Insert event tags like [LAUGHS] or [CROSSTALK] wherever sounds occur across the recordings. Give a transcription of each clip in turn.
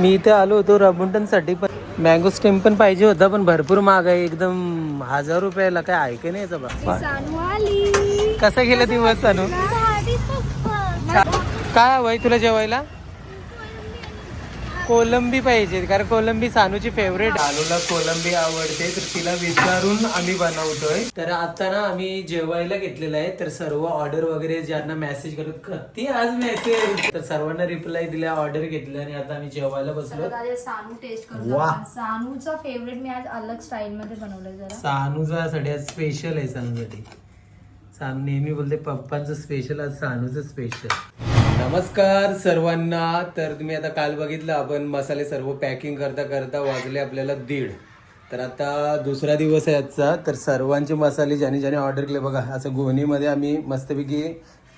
मी इथे आलो होतो रबुंटनसाठी पण मँगो स्टेम पण पाहिजे होता पण भरपूर महाग आहे एकदम हजार रुपयाला काय आहे का नाही याचा बा सानू आली कसा गेला दिवस सानू? काय हवंय तुला जेवायला? कोलंबी पाहिजे कारण कोलंबी सानूची फेवरेट आलूला कोलंबी आवडते तर तिला विचारून आम्ही बनवतोय. तर आता ना आम्ही जेवायला घेतलेलं आहे तर सर्व ऑर्डर वगैरे ज्यांना मेसेज करत कधी आज मेसेज तर सर्वांना रिप्लाय दिला ऑर्डर घेतलं आणि आता आम्ही जेवायला बसलो. सानू टेस्ट वा. करतो सानूचा फेवरेट मी आज अलग स्टाईल मध्ये बनवलंय जरा. सानूचा सगळ्यात स्पेशल आहे सानूसाठी. सानू नेहमी बोलते पप्पांचं स्पेशल आज सानूचं स्पेशल नमस्कार सर्वांना. तर तुम्ही आता काल बघितलं आपण मसाले सर्व पॅकिंग करता करता वाजले आपल्याला दीड. तर आता दुसरा दिवस आहे आजचा. तर सर्वांचे मसाले ज्याने ज्याने ऑर्डर केले बघा असं गोणीमध्ये आम्ही मस्तपैकी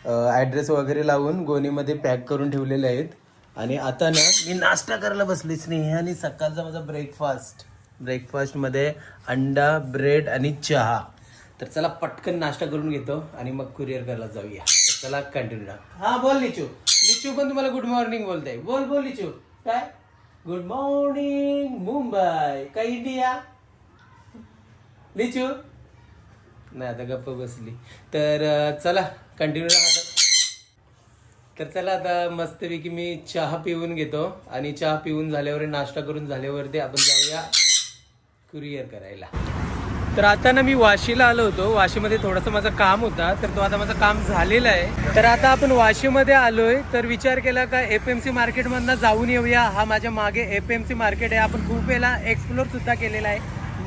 ॲड्रेस वगैरे लावून गोणीमध्ये पॅक करून ठेवलेले आहेत. आणि आता ना मी नाश्ता करायला बसली स्नेह आणि सकाळचा माझा ब्रेकफास्ट ब्रेकफास्टमध्ये अंडा ब्रेड आणि चहा. तर चला पटकन नाश्ता करून घेतो आणि मग कुरिअर करायला जाऊया. चला कंटिन्यू हा बोल लिचू. लिचू पण तुम्हाला गुड मॉर्निंग बोलते बोल बोल लिचू. काय? Good morning Mumbai. काय इंडिया? लिचू? नाही आता गप्प बसली. तर अं, चला कंटिन्यू आता. तर चला आता मस्तपैकी मी चहा पिऊन घेतो. आणि चहा पिऊन झाल्यावर नाश्ता करून झाल्यावरती आपण जाऊया कुरिअर करायला. तर आता ना मी वाशीला आलो होतो. वाशीमध्ये थोडंसं माझं काम होता. तर तो आता माझं काम झालेलं आहे. तर आता आपण वाशीमध्ये आलोय. तर विचार केला का एफ एम सी मार्केटमधनं जाऊन येऊया. हा माझ्या मागे एफ एम सी मार्केट आहे. आपण खूप वेळेला एक्सप्लोर सुद्धा केलेला आहे.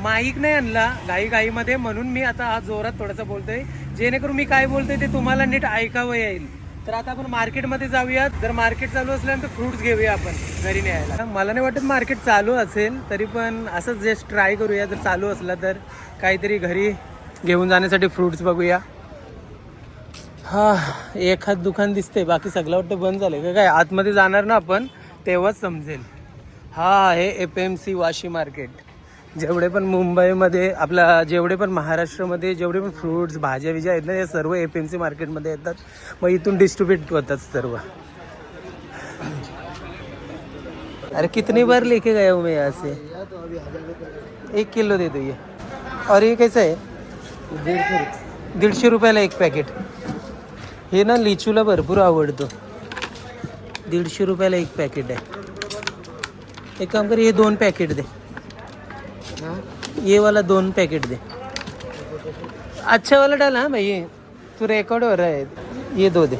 माईक नाही आणला घाई घाईमध्ये. म्हणून मी आता हा जोरात थोडंसं बोलतोय. जेणेकरून मी काय बोलतोय ते तुम्हाला नीट ऐकावं येईल. तर आता आपण मार्केटमध्ये जाऊया जर मार्केट चालू असल्यानंतर फ्रुट्स घेऊया आपण घरी न्यायला. मला नाही वाटत मार्केट चालू असेल तरी पण असंच जस्ट ट्राय करूया. जर चालू असला तर काहीतरी घरी घेऊन जाण्यासाठी फ्रुट्स बघूया. हा एखाद दुकान दिसते बाकी सगळं वाटतं बंद झालं का काय आतमध्ये जाणार ना आपण तेव्हाच समजेल. हा आहे F M C Vashi market जेवढे पण मुंबईमध्ये आपला जेवढे पण महाराष्ट्रामध्ये जेवढे पण फ्रुट्स भाज्या विज्या आहेत ना या सर्व एफ एम सी मार्केटमध्ये येतात. मग इथून डिस्ट्रीब्यूट होतात सर्व. अरे कितनी बार लेके गया हूँ हो मैं यहाँ से? एक किलो दे दो ये। और ये कैसा है? दीडशे रुपयाला एक पॅकेट हे ना लिचूला भरपूर आवडतो. दीडशे रुपयाला एक पॅकेट आहे. एक काम कर हे दोन पॅकेट दे. ये वाला दोन पैकेट दे। अच्छा वाला डाल हाँ भाई ये तू रेकॉर्ड हो रहा है ये दो दे।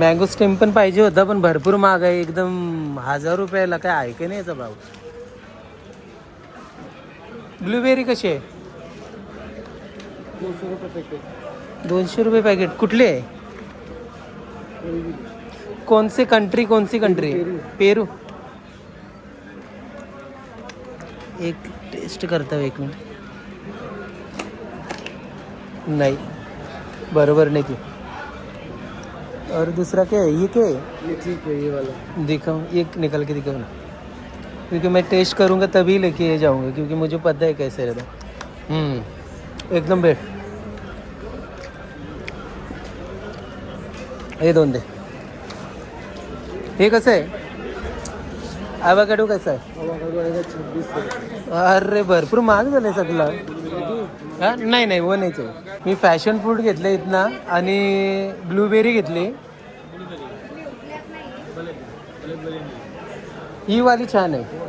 मँगो स्टेम पण पाहिजे होता पण भरपूर महाग आहे एकदम हजार रुपयाला काय आहे का नाही याचा भाव? ब्लूबेरी कशी आहे? दोनशे रुपये पॅकेट कुठले आहे? कौन कंट्री कोणसी कंट्री पेरू. एक टेस्ट करता हूँ एक मिनट. नहीं. बरोबर नहीं थी और दूसरा क्या है ये क्या है ये ठीक है ये वाला. दिखाओ ये निकल के दिखाओ ना. क्योंकि मैं टेस्ट करूँगा तभी लेके जाऊँगा क्योंकि मुझे पता है कैसे रहता हम्म. एकदम बेस्ट हे दोन दे. हे कसं आहे आवाकाडो कसं आहे? अरे भरपूर महाग झाले सगळं. हा? नाही नाही वो नाही चाहिए मी फॅशन फूड घेतले इथनं आणि ब्लूबेरी घेतली. ही वाली छान आहे.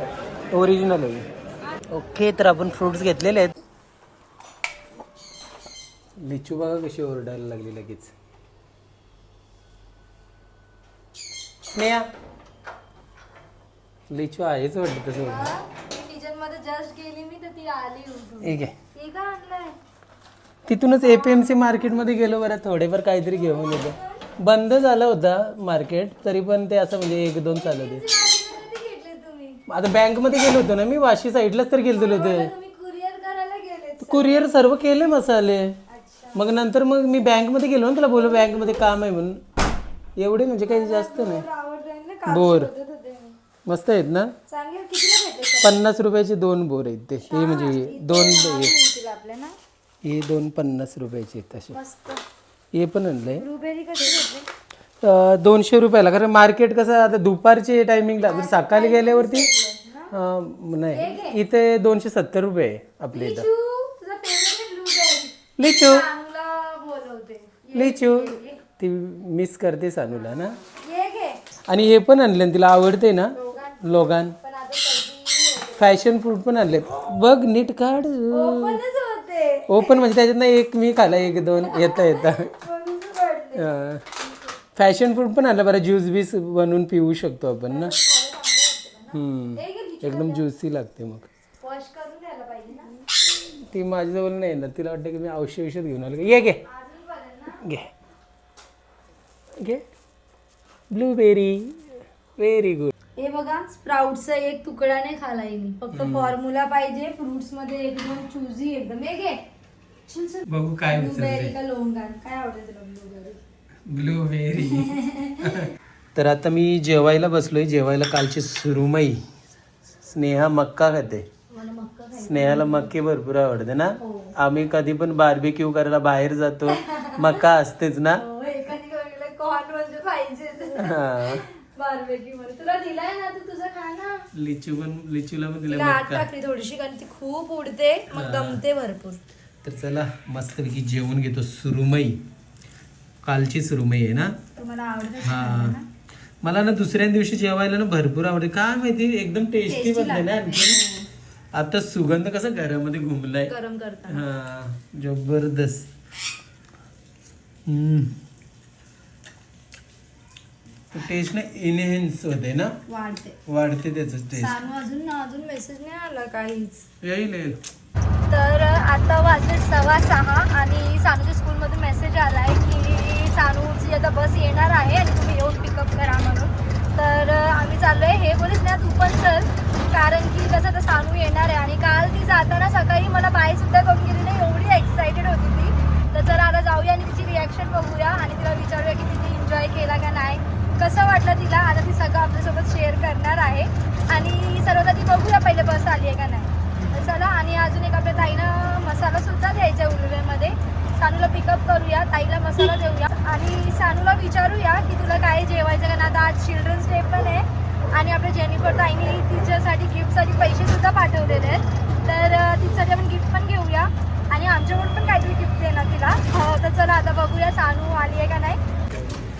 ओरिजिनल आहे. ओके तर आपण फ्रुट्स घेतलेले आहेत. लिचू बघा कशी ओरडायला लागली लगेच. स्नेहा लिचू आहेच वाटतं तसं किचनमध्ये जस्ट गेली मी तर ती आली उठून. ठीक आहे. ते का आणलंय? तिथूनच ए पी एम सी मार्केटमध्ये गेलो बरं थोडेफार काहीतरी घेऊन येतो. बंद झाला होता मार्केट तरी पण ते असं म्हणजे एक दोन चालू होते. कधी घेतले तुम्ही. आता बँकमध्ये गेलो होतो ना मी वाशी साईडलाच तर गेलो होते तुम्ही कुरिअर करायला गेले कुरिअर सर्व केले मसाले. मग नंतर मग मी बँकमध्ये गेलो ना तुला बोललो बँकमध्ये काम आहे म्हणून. एवढे म्हणजे काही जास्त नाही. ना बोर. मस्त आहेत ना? चांगले कितीला भेटले पन्नास रुपयाचे दोन बोर आहेत ते. ते म्हणजे दोन हे- हे दोन पन्नास रुपयाचे आहेत तसे. मस्त. हे पण आणलंय. ब्लूबेरी कसे भेटले? अं, दोनशे रुपयाला. कारण मार्केट कसं आता दुपारचे टायमिंगला जर सकाळी गेल्यावरती अं, नाही. इथे दोनशे सत्तर रुपये आहे आपल्या इथं. तू तुझा फेवरेट ब्लूबेरी लिचू. चांगला बोलवते लिचू. ती मिस करते सानूला ना. ये घे. आणि हे पण आणले ना, तिला आवडते ना? लोगान. फॅशन फूड पण आणले बघ नीट काढ. ओपन म्हणजे त्याच्यात एक मी खाला एक दोन. येता येता. फॅशन फूड पण आणलं बरं ज्यूस बीस बनवून पिऊ शकतो आपण ना. एकदम ज्युसी लागते मग. ती माझ्याजवळ नाही ना तिला वाटतं की मी औषध औषध घेऊन आलो. ये घे. घे. घे. ब्लूबेरी. व्हेरी गुड हे बघा स्प्राउटचा एक तुकडा नाही खालाय मी फक्त फॉर्म्युला पाहिजे फ्रुट्समध्ये एकदम चुजी एकदम हे घे. बघू काय ब्लूबेरी का लोंगान काय आवडेल तुला ब्लूबेरी ब्लूबेरी [LAUGHS] तर आता मी जेवायला बसलोय. जेवायला कालची सुरुमई. स्नेहा मक्का खाते. स्नेहाला मक्के भरपूर आवडते ना? हो. आम्ही कधी पण बार्बेक्यू करायला बाहेर जातो. मक्का असतेच ना? तुला दिलाय ना तू तुझं खा ना. लिचू पण लिचूला पण दिला तिला आत टाकली थोडीशी कारण ती खूप उडते मग दमते भरपूर. तर चला मस्तपैकी जेवण घेतो सुरुमई. कालची सुरुमई आहे ना? तुम्हाला आवडत हा. मला ना दुसऱ्या दिवशी जेवायला ना भरपूर आवडते. काय माहिती एकदम टेस्टी बनले ना आणखी आता सुगंध कसा घरामध्ये घुमलाय. गरम करता हा जबरदस्त. हम्म. टेस्ट ना इनहेन्स होते ना? वाढते. वाढते त्याचं टेस्ट सानू अजून अजून मेसेज नाही आला काहीच. येईल येईल. तर आता वाजले सव्वा सहा आणि सानूच्या स्कूलमधून मेसेज आला आहे की सानूची आता बस येणार आहे आणि तुम्ही येऊन पिकअप करा म्हणून. तर आम्ही चाललो आहे हे बोलीस ना तू पण चल. कारण की कसं आता सानू येणार आहे आणि काल ती जाताना सकाळी मला बायसुद्धा करून गेली नाही. एवढी एक्सायटेड होती ती. तर चला आता जाऊया आणि तिची रिॲक्शन बघूया आणि तिला विचारूया की तिने एन्जॉय केला का नाही. कसं वाटलं तिला? आता ती सगळं आपल्यासोबत शेअर करणार आहे. आणि सर्वात आधी बघूया पहिले बस आली आहे का नाही. तर चला आणि अजून एक आपल्या ताईनं मसाला सुद्धा द्यायचा आहे उलवेमध्ये सानूला पिकअप करूया ताईला मसाला देऊया. आणि सानूला विचारूया की तुला काय जेवायचं का? ना आता आज चिल्ड्रन्स डे पण आहे. आणि आपल्या जेनिफर ताईने तिच्यासाठी गिफ्टसाठी पैसे सुद्धा पाठवलेले आहेत. तर तिच्यासाठी आपण गिफ्ट पण घेऊया. आणि आमच्याकडून पण काहीतरी गिफ्ट देणार तिला. हो, तर चला आता बघूया सानू आली आहे का नाही तर आपली सानू आली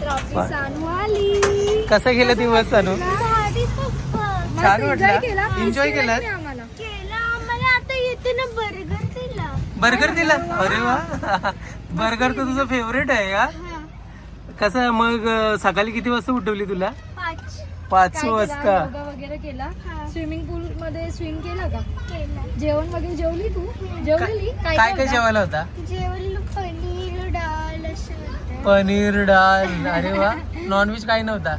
कसं गेलं दिवस चालू छान एन्जॉय वाटलं. केला. एन्जॉय केलात आम्हाला. केला बर्गर दिला बर्गर दिला अरे वा. [LAUGHS] बर्गर तर तुझं फेवरेट आहे का कसं मग सकाळी किती वाजता उठवली तुला? पाच. काय? वाजता. योगा वगैरे केला? स्विमिंग पूल मध्ये स्विम केलं का? केला. जेवण वगैरे जेवली तू? जेवलेली? काय काय होतं? जेवायला होता? पनीर डाल. अरे वा. नॉनव्हेज काही नव्हता.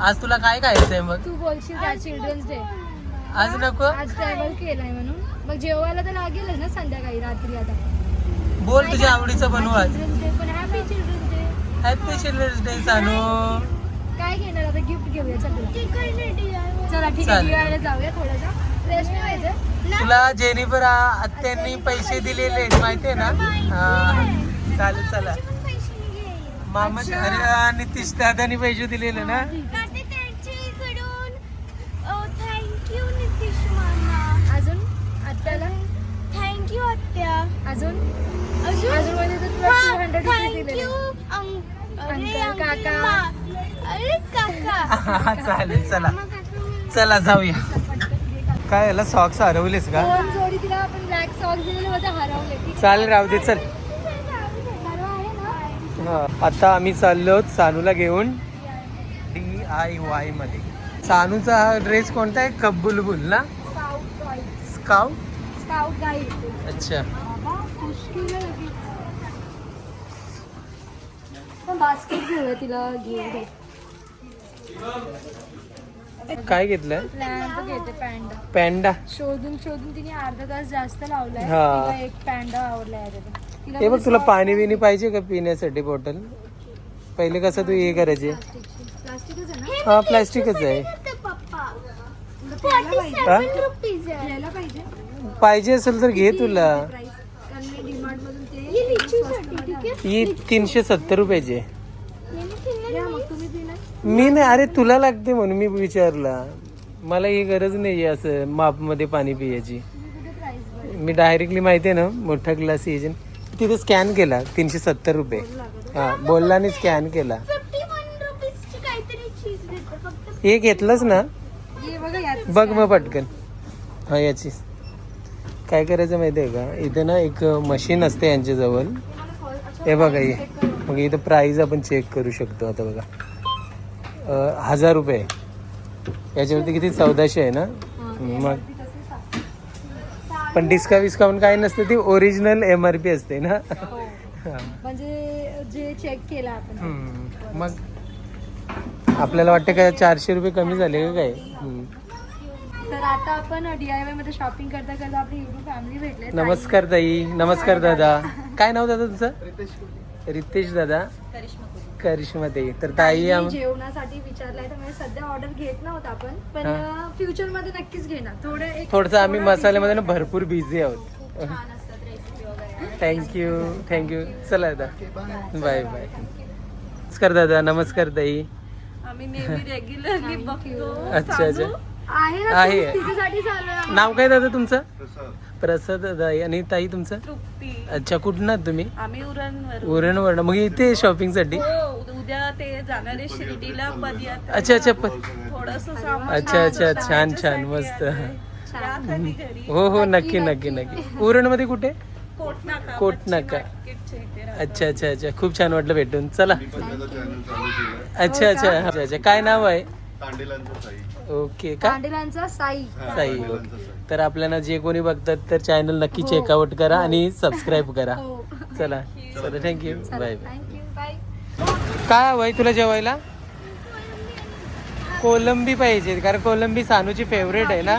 आज तुला काय खायचंय मग? तू बोलशील त्या चिल्ड्रन्स डे आज नको? आज ट्रॅव्हल केलाय म्हणून. मग जेवायला तर लागेलच ना संध्याकाळी रात्री आता. बोल तुझ्या आवडीचं बनवू आज. चिल्ड्रन्स डे पण happy children's day happy children's day Sanu काय घेणार आता? गिफ्ट घेऊया चला. चला ठीक आहे चालेल. दिवाळीला जाऊया थोडासा. फ्रेश नाही व्हायचं तुला जेनिफर आ- आत्यांनी पैसे दिलेले आहेत माहितीये ना? हा. चालेल चला. घ्यायचे. मामा अरे नितीश दादानी पैसे दिलेले ना? त्यांच्याकडून थँक्यू नितीश मामा. अजून? आत्याला? थँक्यू आत्या. अजून? अजून? अजून म्हणजे तर तुला टू हंड्रेड रुपीज दिलेले. थँक्यू अरे अंकल, अंकल, काका. मा- अरे काका. [LAUGHS] चालेल चला. चला जाऊया. काय याला सॉक्स हरवलेस का? दोन जोडी तिला आपण ब्लॅक सॉक्स दिलेले होते हरवले. ठीक चालेल राहू दे चल. आता आम्ही चाललो सानूला घेऊन. D I वायमध्ये. सानूचा हा ड्रेस कोणता आहे? कब्बुलबुल ना? गाईड अच्छा. बास्केट घेऊया तिला काय घेतलंय? प्लॅन घेते पॅन्डा पॅन्डा शोधून शोधून तिने अर्धा तास जास्त लावलाय. एक पॅन्डा आवडलाय हे बघ तुला पाणी बिनी पाहिजे का पिण्यासाठी बॉटल? पहिले कसं तू हे करायचे? आहे हा प्लास्टिकच आहे. पाहिजे. हा? आहे असेल तर घे तुला. आहे ही तीनशे सत्तर रुपयाची आहे. मी नाही अरे तुला लागते म्हणून मी विचारला. मला ही गरज नाही असं मापमध्ये पाणी पियाची. मी डायरेक्टली माहिती आहे ना मोठा ग्लास येजन तिथे स्कॅन केला तीनशे सत्तर रुपये. हा बोलला आणि स्कॅन केला. हे घेतलंच ना? बघा मग पटकन. हा याची. काय करायचं माहिती आहे का? इथे ना एक मशीन असते यांच्याजवळ. हे बघा हे. मग इथं प्राईज आपण चेक करू शकतो आता बघा. हजार रुपये. याच्यावरती किती? चौदाशे आहे ना? मग पण डिस्का विस्काउंट काय नसतं ती ओरिजिनल एम आर पी असते ना. हा. म्हणजे जे चेक केलं आपण. हम्म. मग आपल्याला वाटतं काय चारशे रुपये कमी झाले का काय? हम्म. तर आता आपण डीआयवायमध्ये शॉपिंग करता करता आपली युट्यूब फॅमिली भेटले. नमस्कार ताई. नमस्कार दादा. काय नाव दादा तुमचं? रितेश दादा. करिश्मा. ताई तर ताई आम- जेवणासाठी विचारलाय तर म्हणजे सध्या ऑर्डर घेत नव्हतं आपण. पण. फ्युचरमध्ये नक्कीच घेणार. थोडं एक थोडस आम्ही थोडं मसाल्यामध्ये ना भरपूर बिझी आहोत. छान असतात रेसिपी वगैरे. थँक्यू थँक्यू चला दादा बाय बाय नमस्कार दादा नमस्कार ताई. आम्ही नेहमी रेग्युलरली बघतो. अच्छा अच्छा. आहे ना आहे. तूच तिच्यासाठी चालू आहे. नाव काय दादा तुमचं? प्रसाद दादा आणि ताई तुमचं? तृप्ती. अच्छा कुठं आहात तुम्ही? आम्ही उरणवर उरणवर्ण मग इथे शॉपिंगसाठी हो उद्या ते जाणार शिर्डीला पदयात्रा अच्छा अच्छा प- थोडस अच्छा अच्छा छान छान मस्त. आलोय. या कधी घरी? हो हो नक्की नक्की नक्की. उरणमध्ये कुठे? कोट नाका. मार्केटच्या इथे राहतो. अच्छा अच्छा अच्छा. खूप छान वाटलं भेटून. चला. अच्छा अच्छा. अच्छा अच्छा. काय नाव आहे? ओके. का? साई. साई. तर आपल्याला जे कोणी बघतात तर चॅनल नक्की चेकआउट करा आणि सबस्क्राईब करा. हो. चला. चला थँक्यू बाय बाय काय हवंय तुला जेवायला? कोलंबी पाहिजे कारण कोलंबी सानूची फेवरेट आहे ना?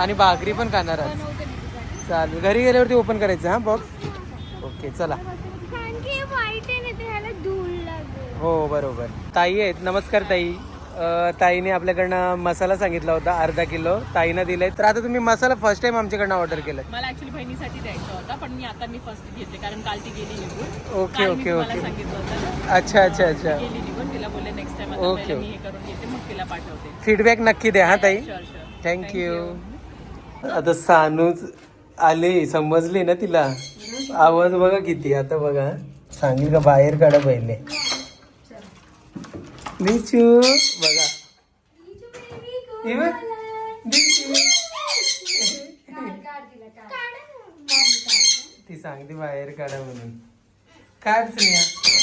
आणि भाकरी पण खाणार आहात चालेल. घरी गेल्यावरती ओपन करायचं हा बॉक्स ओके चला. आहे हो बरोबर. ताई आहेत. नमस्कार ताई. ताईने आपल्याकडनं मसाला सांगितला होता अर्धा किलो. ताईनं दिलाय. तर आता तुम्ही मसाला फर्स्ट टाइम आमच्याकडनं ऑर्डर केलाय. मला ऍक्च्युली बहिणीसाठी द्यायचा होता पण मी आता मी फर्स्ट घेतले कारण काल ती गेली निघून ओके काल ओके ओके. सांगितलं होतं ना, अच्छा अच्छा अच्छा. गेली निघून तिला बोलले नेक्स्ट टाइम आता ओके. पहिलं मी हे करून घेते मग तिला पाठवते. फीडबॅक नक्की द्या हा ताई. थँक्यू आता सानूच आले समजले ना तिला? आवाज बघा किती आता बघा. सांगेल का बाहेर काढा पहिले. लिचू बघा. ती सांगते बाहेर काढा म्हणून. काढच नाही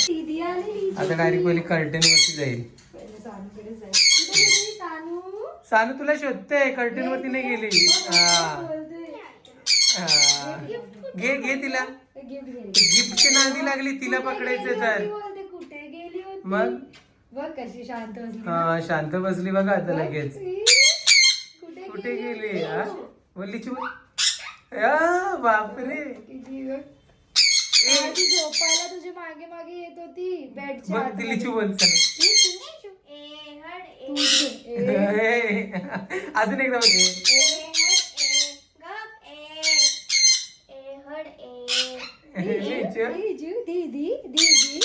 दीदी आली आता डायरेक्ट पहिले कर्टन वरती जाईल. सानू सानू तुला शोधते कर्टन वरती नाही गेली. हा. घे घे तिला. गिफ्ट नादी लागली तिला पकडायचं तर मग? बघ कशी शांत बसली हा शांत बसली बघा आता लगेच. कुठे कुठे गेली हा? बोलली चू बापरे. झोपायला तुझ्या मागे मागे येत होती बेडच्या बघ ती लिचू बोल चला. ए हड ए ए, अजून एकदा बघ हे. ए हड ए गप ए ए हड ए लिचू. दीदी दीदी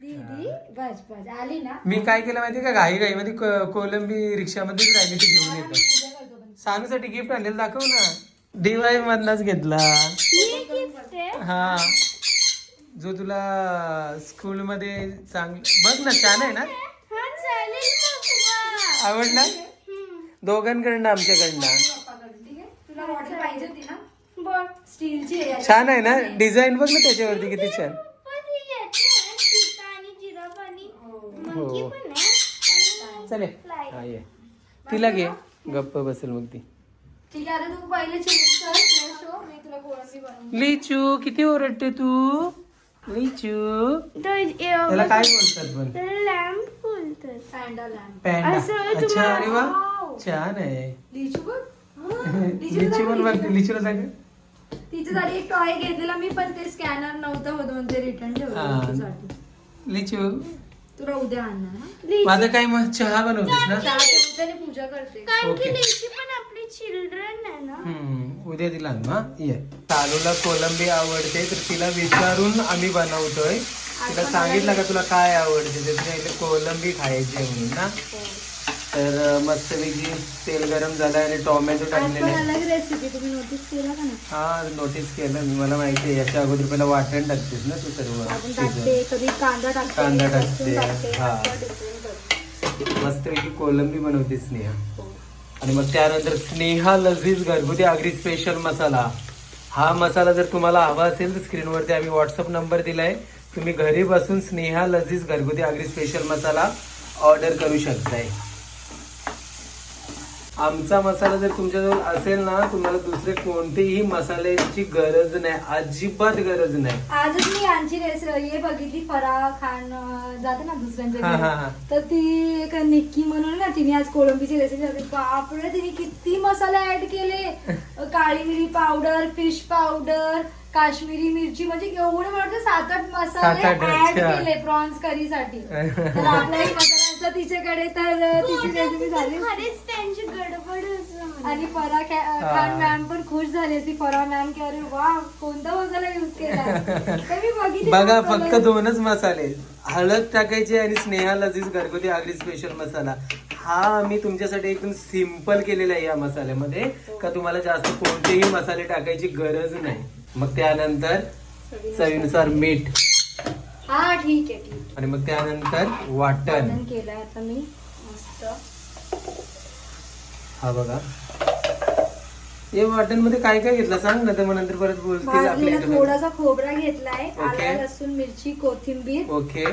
दीदी बस बस. आली ना? मी काय केलं माहिती का? घाई घाई मध्ये को- कोलंबी रिक्षामध्येच राहिली ती घेऊन येतो. पूजा करतो पण. सानूसाठी गिफ्ट आणलेलं दाखव ना. डीवाय मधलाच घेतला. ही गिफ्ट आहे? हा. जो तुला स्कूल मध्ये चांगलं बघ ना छान आहे ना? हा चालेल मग आवडला? दोघांकडनं आमच्याकडनं. ठीक आहे? तुला बॉटल पाहिजे होती ना? बघ. स्टीलची आहे छान आहे ना? डिझाईन बघ ना त्याच्यावरती किती छान. चालेल हा ये. तिला घे. गप्प बसेल मग ती. ठीक आहे आता तू पहिले चेंज कर fresh हो मी तुला कोळंबी बनवून लिचू किती ओरडते तू? लिचू. त्याला काय बोलतात पण? लॅम्प बोलतात. पॅन्डा लॅम्प पॅन्डा असं अच्छा अरे वा. छान आहे. लिचू बघ. हा, [LAUGHS] लिचूला लिची पण बघ लिचूला सांग. तिच्यासाठी एक टॉय घेतलेला मी पण ते स्कॅनर नव्हतं होत म्हणून ते रिटर्न ठेवलं हा. लिचू. तुला उद्या आणणार हा? माझं काय मग चहा बनवतेस ना? चहा ठेवते आणि पूजा करते. कारण की ओके. लिची पण आपली चिल्ड्रन आहे ना? हम्म, उद्या तिला आणू हा? ये. चालूला कोलंबी आवडते तर तिला विचारून आम्ही बनवतोय. तिला सांगितलं का तुला काय आवडते? तर तिला इथे कोलंबी खायची आहे म्हणून ना तर अं, मस्तपैकी तेल गरम झालं आणि टोमॅटो टाकलेले रेसिपी तुम्ही नोटीस केला का नाही? हा नोटीस केलं मी. मला माहिती आहे याच्या अगोदर पहिला वाटण टाकतेस ना तू सर्व. कधी कांदा टाकते हा. करते. मस्तपैकी कोलंबी बनवते स्नेहा. आणि मग त्यानंतर स्नेहा लजीज घरगुती आगरी स्पेशल मसाला. हा मसाला जर तुम्हाला हवा असेल तर स्क्रीनवरती आम्ही व्हॉट्सअप नंबर दिलाय. तुम्ही घरी बसून स्नेहा लजीज घरगुती आगरी स्पेशल मसाला ऑर्डर करू शकताय. आमचा मसाला जर तुमच्याजवळ असेल ना तुम्हाला दुसरे कोणतेही मसाल्याची गरज नाही अजिबात गरज नाही. आजच मी यांची रेसिपी हे बघितली फराह खान जाते ना दुसऱ्यांच्या हा, हा, हा. तर ती एक निक्की म्हणून ना तिने आज कोळंबीची रेसिपी सांगितली. बापरे तिने किती मसाले ऍड केले. काळी मिरी पावडर फिश पावडर काश्मीरी मिरची म्हणजे एवढे वाटतं सात आठ मसाले सात-आठ, ऍड अच्छा. केले प्रॉन्स करी साठी तर आपला एक मसाला असला तिच्याकडे तर अं, तिची रेसिपी झाली खरीच त्यांची. आणि फरा खान मॅम पण खुश झाली असती. फरा मॅम की अरे वा कोणता मसाला युज केला? [LAUGHS] तर मी बघितली बघा मसाला. फक्त दोनच मसाले. हळद टाकायची आणि स्नेहा लजीज घरगुती आगरी स्पेशल मसाला. हा आम्ही तुमच्यासाठी एकदम सिंपल केलेला आहे या मसाल्यामध्ये. का तुम्हाला जास्त कोणतेही मसाले टाकायची गरज नाही. मग त्यानंतर चवीनुसार मीठ हा ठीक आहे ठीक आहे. आणि मग त्यानंतर वाटण. वाटण केलंय आता मी मस्त. हा बघा. हे वाटणमध्ये काय काय घेतलं? सांग ना तर मग नंतर परत बोलतील भाजलेला. थोडासा खोबरा घेतलाय ओके. आला लसूण मिरची कोथिंबीर. ओके.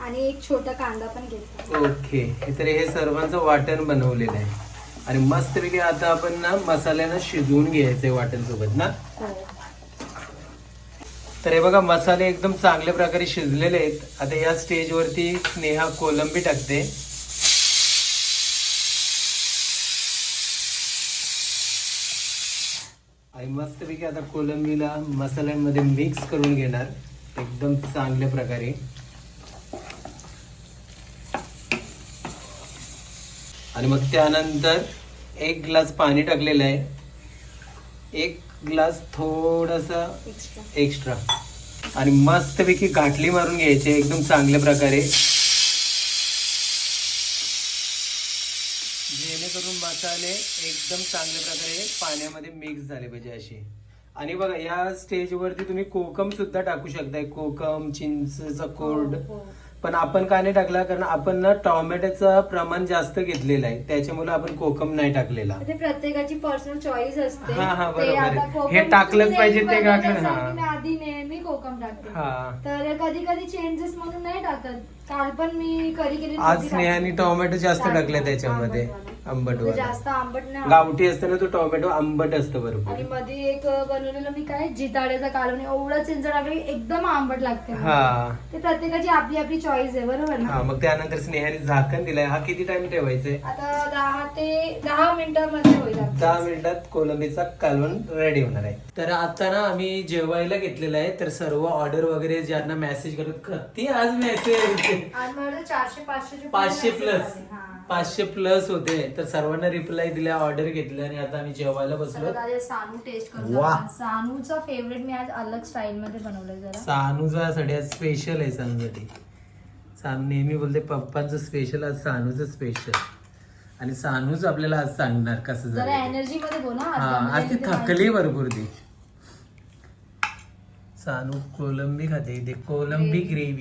आणि एक छोटा कांदा पण घेतला. ओके. हे तर हे सर्वांचं वाटण बनवलेलं आहे. आणि मस्तपैकी आता आपण ना मसाल्यानं शिजवून घ्यायचंय वाटण सोबत ना? हो. तर हे बघा मसाले एकदम चांगल्या प्रकारे शिजलेले आहेत. आता या स्टेजवरती स्नेहा कोलंबी टाकते. आणि मस्तपैकी आता कोलंबीला मसाल्यांमध्ये मिक्स करून घेणार. एकदम चांगल्या प्रकारे. आणि मग त्यानंतर एक ग्लास पाणी टाकलेलं आहे. एक ग्लास थोडासा एक्स्ट्रा आणि मस्तपैकी गाठली मारून घ्यायची एकदम चांगल्या प्रकारे. जेणेकरून मसाले एकदम चांगल्या प्रकारे पाण्यामध्ये मिक्स झाले पाहिजे असे. आणि बघा या स्टेजवरती तुम्ही कोकम सुद्धा टाकू शकताय. कोकम चिंचचा कोरड हो. पण आपण का नाही टाकला? कारण आपण ना टोमॅटोचं प्रमाण जास्त घेतलेलं आहे. त्याच्यामुळे आपण कोकम नाही टाकलेला. ते प्रत्येकाची पर्सनल चॉईस असते. हा, हा, ते बरोबर आहे. आता कोकम हे टाकलंच तुम्ही पाहिजे ते नेहमी टाकलं, हा. मी आधी नेहमी कोकम टाकते. हा. तर कधी कधी चेंजेस म्हणून नाही टाकत. काल पण मी करी केली आज स्नेहाने. टोमॅटो जास्त टाकलं. त्याच्यामध्ये. आंबट म्हणजे जास्त आंबट नाही. गावठी असतं ना तो टोमॅटो आंबट असतं आणि बरोबर मध्ये एक बनवलेलं मी काय जिताड्याचा कालवण एवढं चिंच टाकलं एकदम आंबट लागते हा ते प्रत्येकाची आपली आपली चॉईस आहे बरोबर ना हा मग त्यानंतर स्नेहाने झाकण दिलंय हा किती टाइम ठेवायचंय आता दहा ते दहा मिनिटांमध्ये होईल आपलं. दहा मिनिटात कोलंबीचा कालवण रेडी होणार आहे तर आता ना आम्ही जेवायला घेतलेलं आहे तर सर्व ऑर्डर वगैरे ज्यांना मेसेज करत किती आज मेसेज चारशे पाचशे पाचशे प्लस पाचशे प्लस होते. तर सर्वांना रिप्लाय दिल्या ऑर्डर घेतल्या आणि आता आम्ही जेवायला बसलो. सानू टेस्ट करतो वा. सानूचा फेवरेट मी आज अलग स्टाईल मध्ये बनवलंय जरा. सानूचा सगळ्यात स्पेशल आहे सानूसाठी. सानू नेहमी बोलते पप्पांचं स्पेशल आज सानूचं स्पेशल आणि सानूच आपल्याला आज सांगणार कसं जरा झालं ते. एनर्जी मध्ये बोल. ना हा आज आज ती थकली भरपूर ती. सानू कोलंबी खाते. ते कोलंबी ग्रेव्ही.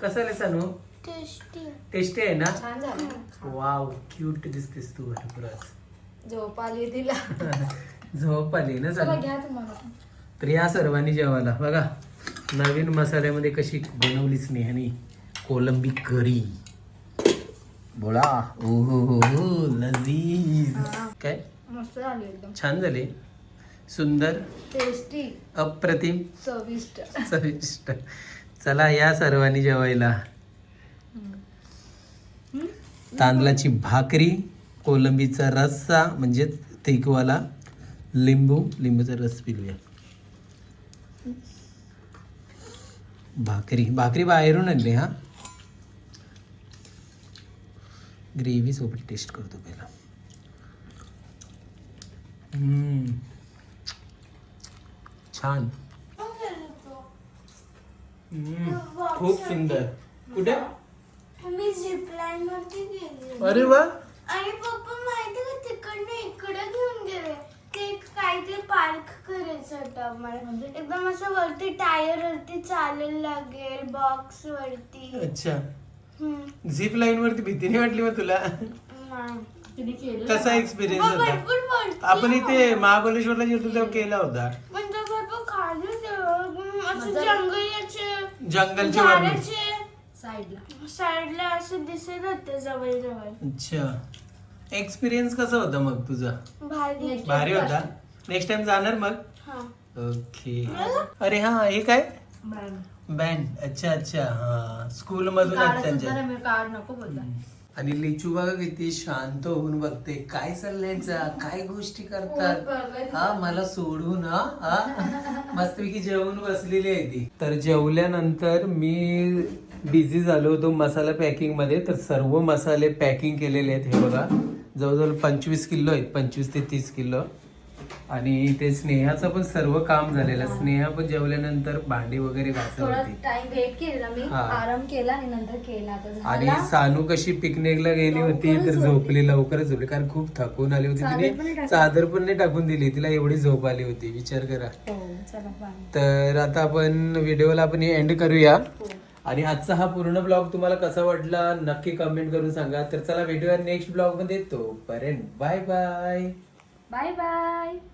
कसं आलं सानू? टेस्टी टेस्टी आहे ना? छान झालं. वाव क्यूट दिसतेस तू भरपूर आज झोप आली तिला. [LAUGHS] झोप आली ना चला सानू. घ्या तुम्हाला. तर या सर्वांनी जेवायला. बघा नवीन मसाल्यामध्ये कशी बनवली स्नेहानी? कोलंबी करी. बोला. ओ हो हो हो. लजीज काय? मस्त झाली एकदम. छान झाले. सुंदर. टेस्टी अप्रतिम. चविष्ट. चविष्ट. चला या सर्वांनी जेवायला. तांदळाची भाकरी कोलंबीचा रस्सा म्हणजे तिकवाला लिंबू लिंबूचा रस पिलूया. भाकरी भाकरी बाहेरून आणली हा? ग्रेव्ही सोबत टेस्ट करतो पहिला. छान. खूप सुंदर. कुठे? मी झिपलाईन वरती गेली. अरे वा. आणि पप्पा माहिती का तिकडनं इकडे घेऊन गेले. ते एक काहीतरी पार्क करायचं होतं आम्हाला. एकदम असं वरती टायर वरती चालायला लागेल बॉक्स वरती. अच्छा. हम्म. झिप लाईन वरती भीती नाही वाटली मग तुला? नाही. तिने केलं. कसा एक्सपिरियन्स मग होता? भरपूर वरती आपण इथे महाबळेश्वरला गेलो तेव्हा केला होता. म्हणजे भरपूर खाली. असं जंगलची वाटणी झाडाचे साईडला. असं दिसत होते जवळ जवळ अच्छा. एक्सपिरियन्स कसा होता मग तुझा? भारी. भारी होता? नेक्स्ट टाइम जाणार मग? हा. ओके अरे हा हे काय? बँड अच्छा अच्छा. हा. स्कूल मधून त्यांच्या आणि लिचू बघा किती शांत होऊन बघते. काय चाललंयचा? काय गोष्टी करतात? हा मला सोडून हा हा. मस्तपैकी जेवून बसलेली आहे ती. तर जेवल्यानंतर मी बिझी झालो होतो मसाला पॅकिंगमध्ये. तर सर्व मसाले पॅकिंग केलेले आहेत हे बघा. जवळजवळ पंचवीस किलो आहेत पंचवीस ते तीस किलो. आणि ते स्नेहाचं पण सर्व काम झालेलं. स्नेहा पण जेवल्यानंतर भांडी वगैरे घासत थोडा होती. टाइम वेट केला मी. हा. आराम केला आणि नंतर केला. आणि झाला. सानू कशी पिकनिकला गेली होती तर झोपली. लवकरच झोपली. कारण खूप थकून आली होती. चादर पण नाही तिने टाकली. चादर पण नाही टाकून दिली. तिला एवढी झोप आली होती. विचार करा. हो चला बाय तर आता आपण व्हिडिओला आपण एंड करूया. आणि आजचा हा पूर्ण ब्लॉग तुम्हाला कसा वाटला नक्की कमेंट करून सांगा. तर चला भेटूया नेक्स्ट ब्लॉगमध्ये तोपर्यंत बाय बाय बाय बाय